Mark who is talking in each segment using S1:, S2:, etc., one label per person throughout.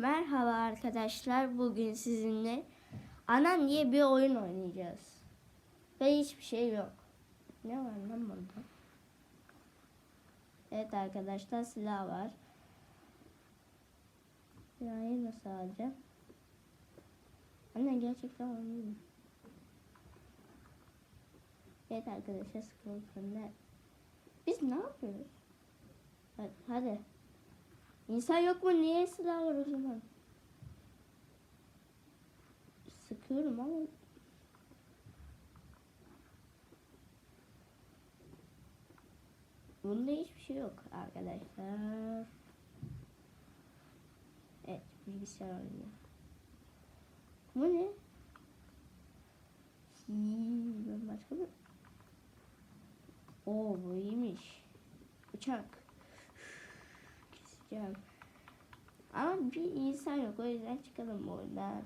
S1: Merhaba arkadaşlar. Bugün sizinle Anan diye bir oyun oynayacağız. Ve hiçbir şey yok. Ne var lan burada? Evet arkadaşlar silah var. Silahı nasıl alacağım? Anne gerçekten oynayayım. Evet arkadaşlar sıkıntı Biz ne yapıyoruz? Hadi. hadi. İnsan yok mu? Niye silah var o zaman? Sıkıyorum ama Bunda hiçbir şey yok arkadaşlar. Evet bilgisayar oynuyor. Bu ne? Hii, ben başka bir... Oo bu iyiymiş. Uçak. Keseceğim. Ama bir insan yok o yüzden çıkalım oradan.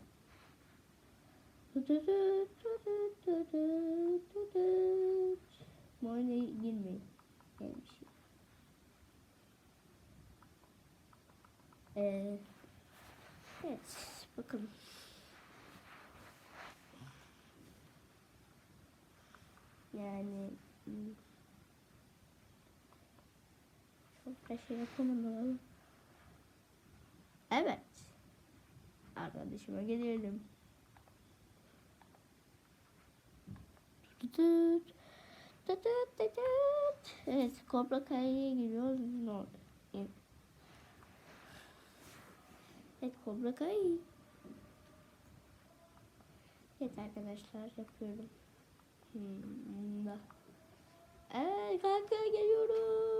S1: Bu oyuna girmeyin. Yani bir şey. Ee, evet bakalım. Yani hmm, çok da şey yapamadım. Evet. Arkadaşıma gelelim. Evet, Cobra Kai'ye giriyoruz. Ne oldu? Evet, Cobra Kai. Evet arkadaşlar yapıyorum. Hmm. Evet kanka geliyorum.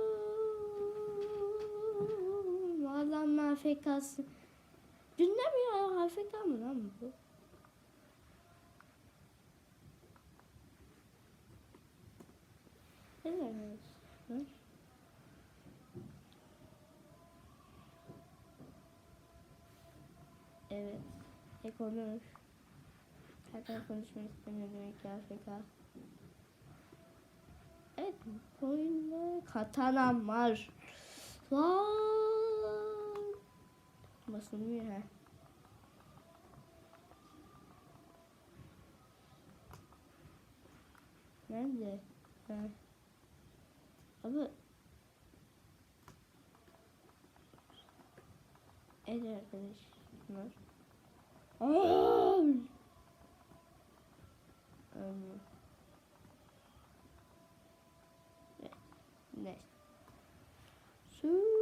S1: AFK'sı. Dünden mi ya AFK mı lan bu? Evet. Evet. E konuş. Zaten konuşmak istemiyor ki AFK. Evet. Bu oyunda katanam var. Lan. Basılmıyor ha. Nerede? Ha. Abi Evet arkadaşlar. Ay! Ölmüyor. Ne? Ne? Su.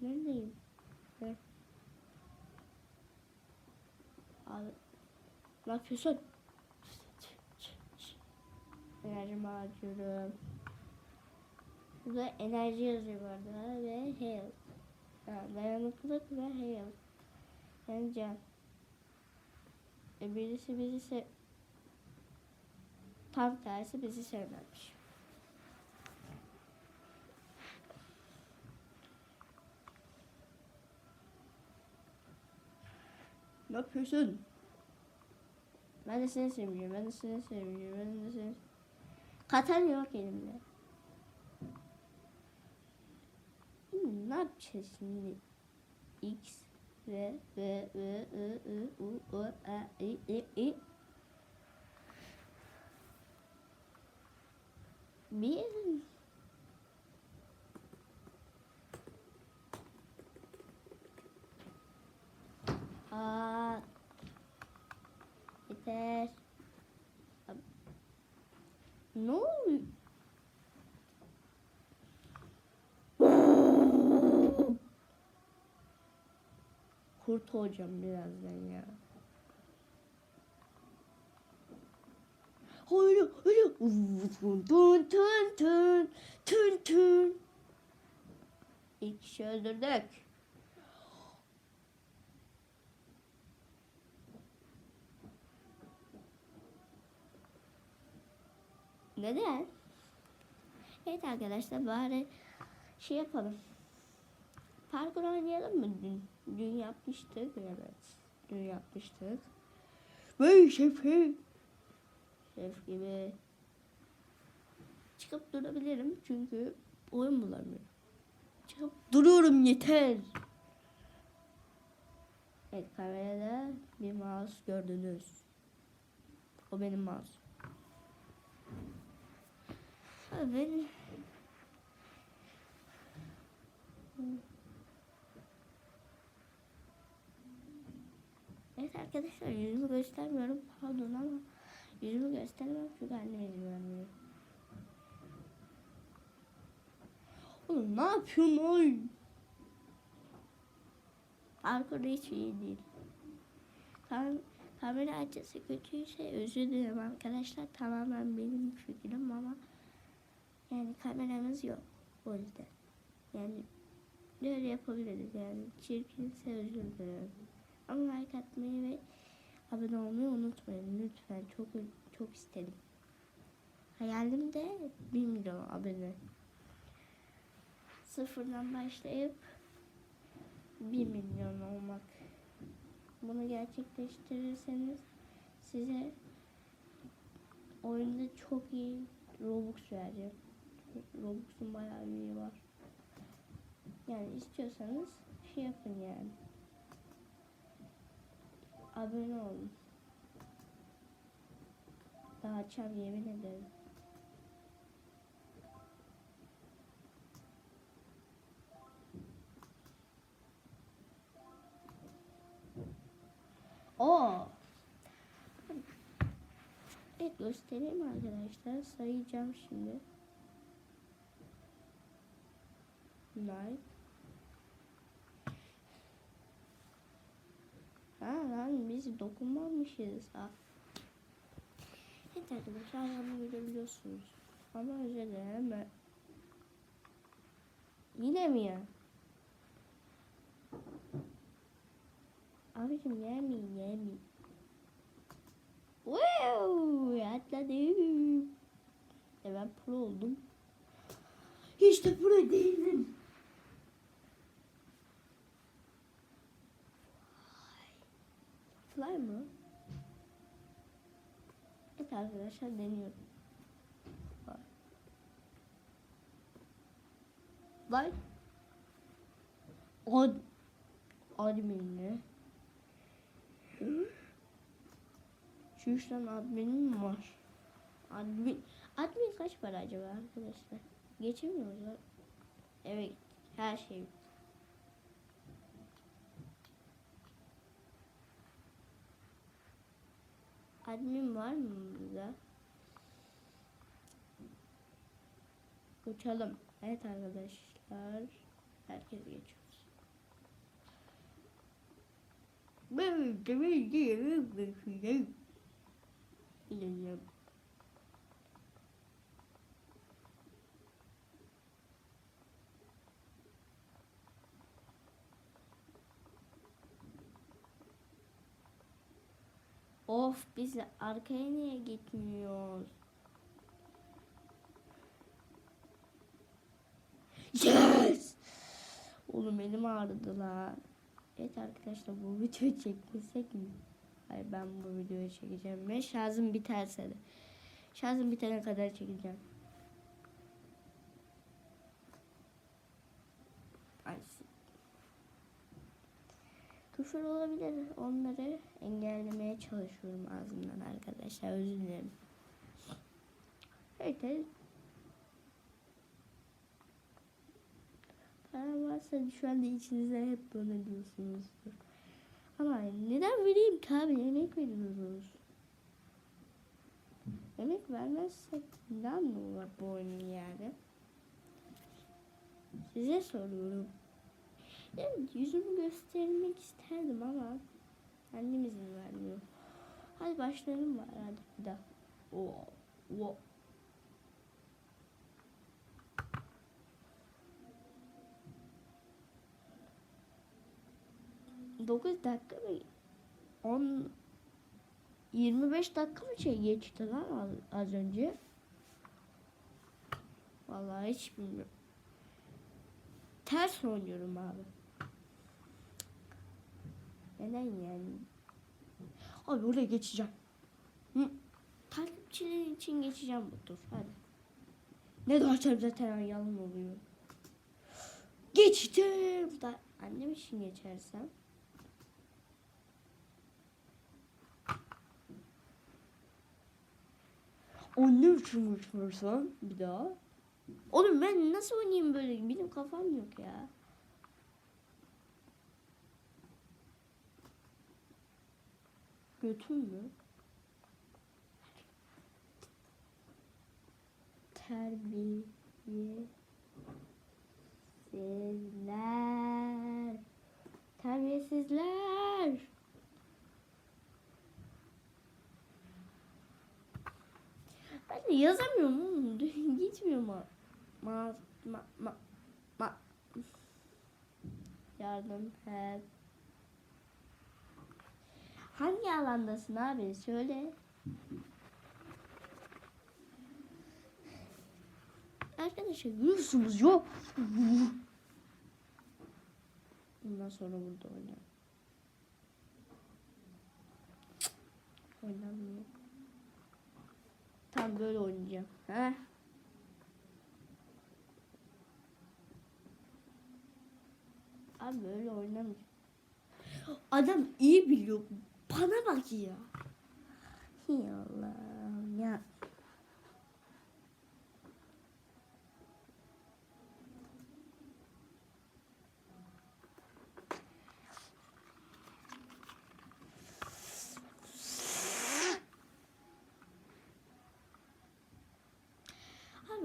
S1: Neredeyim? Ne? Abi. Ne yapıyorsun? Enerjimi harcıyorum. Burada enerji yazıyor bu arada ve health. Ha, dayanıklılık ve health. Yani can. E, birisi bizi se tam tersi bizi sevmemiş. Ne yapıyorsun? Ben de seni sevmiyorum. Ben de seni sevmiyorum. Ben de seni... Katan yok elimde. Hmm, ne yapacağız şimdi? X V V V I I U U A I I I Bir Aa Yeter Ne oluyor? Kurt olacağım birazdan ya. Hayır, hayır. Tun tun tun tun tun tun. İlk kişi öldürdük. Neden? Evet arkadaşlar bari şey yapalım. Parkur oynayalım mı dün? Dün yapmıştık evet. Dün yapmıştık. Ve şefi. Şef gibi. Çıkıp durabilirim çünkü oyun bulamıyorum. Çık yapıp duruyorum yeter. Evet kamerada bir mouse gördünüz. O benim mouse. Ben Evet arkadaşlar yüzümü göstermiyorum pardon ama yüzümü göstermem çünkü annem izin. Oğlum ne yapıyorsun oy? Arkada hiç iyi değil. Kam kamera açısı kötüyse özür dilerim arkadaşlar. Tamamen benim fikrim kameramız yok. O yüzden. Yani böyle yapabiliriz yani. Çirkinse özür dilerim. Ama like atmayı ve abone olmayı unutmayın lütfen. Çok çok isterim. Hayalim de 1 milyon abone. Sıfırdan başlayıp 1 milyon olmak. Bunu gerçekleştirirseniz size oyunda çok iyi Robux vereceğim. Robux'un bayağı iyi var. Yani istiyorsanız şey yapın yani. Abone olun. Daha açacağım yemin ederim. O. Evet göstereyim arkadaşlar. Sayacağım şimdi. Like. Ha lan biz dokunmamışız. Ha. Evet arkadaşlar ayağımı görebiliyorsunuz. Ama özür dilerim ben. Yine mi ya? Abicim yemi yemi. Wow, atladım. E ben pro oldum. Hiç de pro değilim. Fly mı? Evet arkadaşlar deniyorum. Fly. Ad adminle. Şu üç tane adminim mi var? Admin, admin kaç para acaba arkadaşlar? Geçemiyoruz. Evet, her şey. Admin var mı burada? Uçalım. Evet arkadaşlar. Herkes geçiyoruz. Ben de bir şey İnanıyorum. Of biz arkaya niye gitmiyoruz? Yes! Oğlum elim ağrıdı lan. Evet arkadaşlar bu videoyu çekmesek mi? Hayır ben bu videoyu çekeceğim ve şarjım biterse de. Şarjım bitene kadar çekeceğim. Küfür olabilir. Onları engellemeye çalışıyorum ağzımdan arkadaşlar. Özür dilerim. Evet. Param varsa şu anda içinizde hep bunu diyorsunuzdur. Ama neden vereyim ki abi? Yemek veriyoruz. Yemek vermezsek ne anlamı var bu oyunun yani? Size soruyorum. Evet yüzümü göstermek isterdim ama annem izin vermiyor. Hadi başlayalım var hadi bir daha. Oo, oo. Dokuz dakika mı? On 25 dakika mı şey geçti lan az, az önce? Vallahi hiç bilmiyorum. Ters oynuyorum abi. Neden yani? Abi oraya geçeceğim. Hı. Takipçilerin için geçeceğim bu tur. Hadi. Ne dersem zaten yalan oluyor. Geçtim. Da annem için geçersem. Annem için geçersem bir daha. Oğlum ben nasıl oynayayım böyle? Benim kafam yok ya. Terbiye Terbiyesizler. Terbiyesizler. Ben de yazamıyorum. Gitmiyor ma. Ma ma ma. Yardım et. Hangi alandasın abi? Söyle. Arkadaşlar görüyorsunuz yok. Bundan sonra burada oynayalım. Oynamıyor. Tam böyle oynayacağım. He? Abi böyle oynamayacağım. Adam iyi biliyor. Bana bak ya. Ya Allah'ım ya.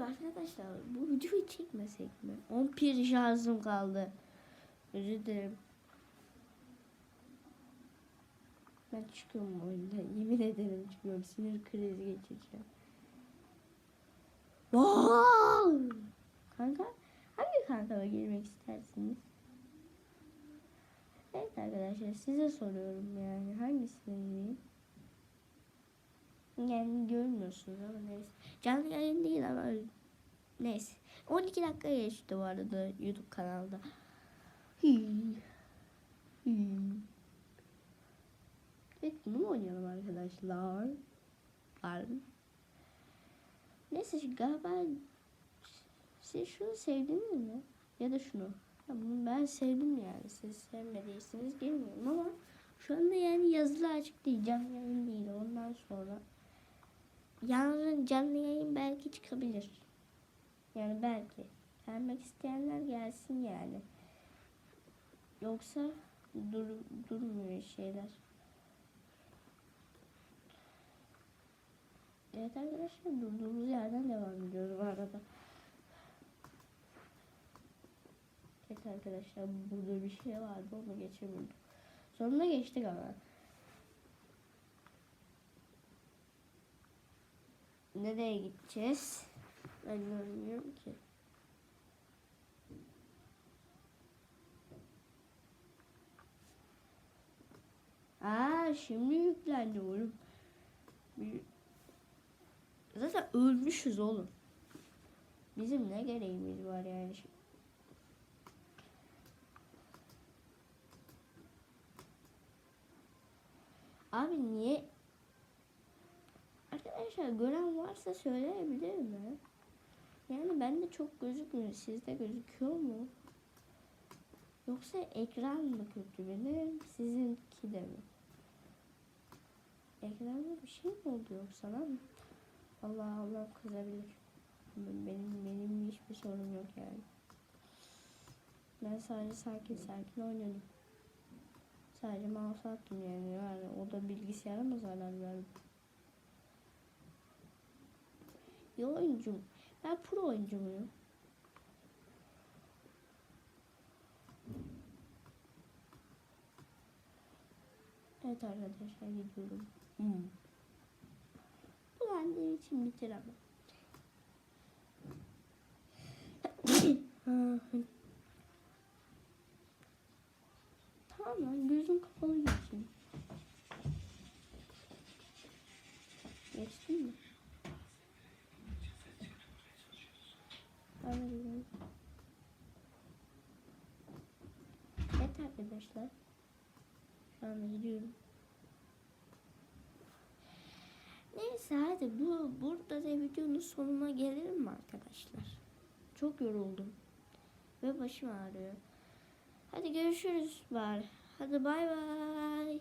S1: Arkadaşlar bu videoyu çekmesek mi? 11 şarjım kaldı. Özür dilerim. Ben çıkıyorum bu oyundan. Yemin ederim çıkıyorum. Sinir krizi geçireceğim. Wow! Kanka, hangi kankala girmek istersiniz? Evet arkadaşlar size soruyorum yani hangisine gireyim? Yani görmüyorsunuz ama neyse. Canlı yayın değil ama neyse. 12 dakika geçti bu arada YouTube kanalda. Hii. Hii. Evet bunu mu oynayalım arkadaşlar? Var. Neyse galiba siz şunu sevdiniz mi? Ya da şunu. Ya bunu ben sevdim yani. Siz sevmediyseniz bilmiyorum ama şu anda yani yazılı açık değil. Canlı yayın değil. Ondan sonra yarın canlı yayın belki çıkabilir. Yani belki. Gelmek isteyenler gelsin yani. Yoksa dur, durmuyor şeyler. Evet arkadaşlar durduğumuz yerden devam ediyoruz bu arada. Evet arkadaşlar burada bir şey vardı onu geçemedim. Sonunda geçtik ama. Nereye gideceğiz? Ben görmüyorum ki. Aa şimdi yüklendi oğlum. Bir- Zaten ölmüşüz oğlum. Bizim ne gereğimiz var yani? Abi niye? Arkadaşlar gören varsa söyleyebilir mi? Yani bende çok gözükmüyor. Sizde gözüküyor mu? Yoksa ekran mı kötü benim? Sizinki de mi? Ekranda bir şey mi oldu yoksa lan? Allah Allah kızabilir. Benim benim hiçbir sorun yok yani. Ben sadece sakin sakin oynadım. Sadece mouse attım yani. yani o da bilgisayara mı zarar verdi? İyi oyuncum. Ben pro oyuncu muyum? Evet arkadaşlar gidiyorum. Hmm. Annem için bitiremem. tamam lan gözüm kapalı geçeyim. Geçtin mi? Anladım. Evet arkadaşlar. Anda gidiyorum. Hadi bu burada da videonun sonuna gelelim mi arkadaşlar? Çok yoruldum. ve başım ağrıyor. Hadi görüşürüz bari. Hadi bay bay.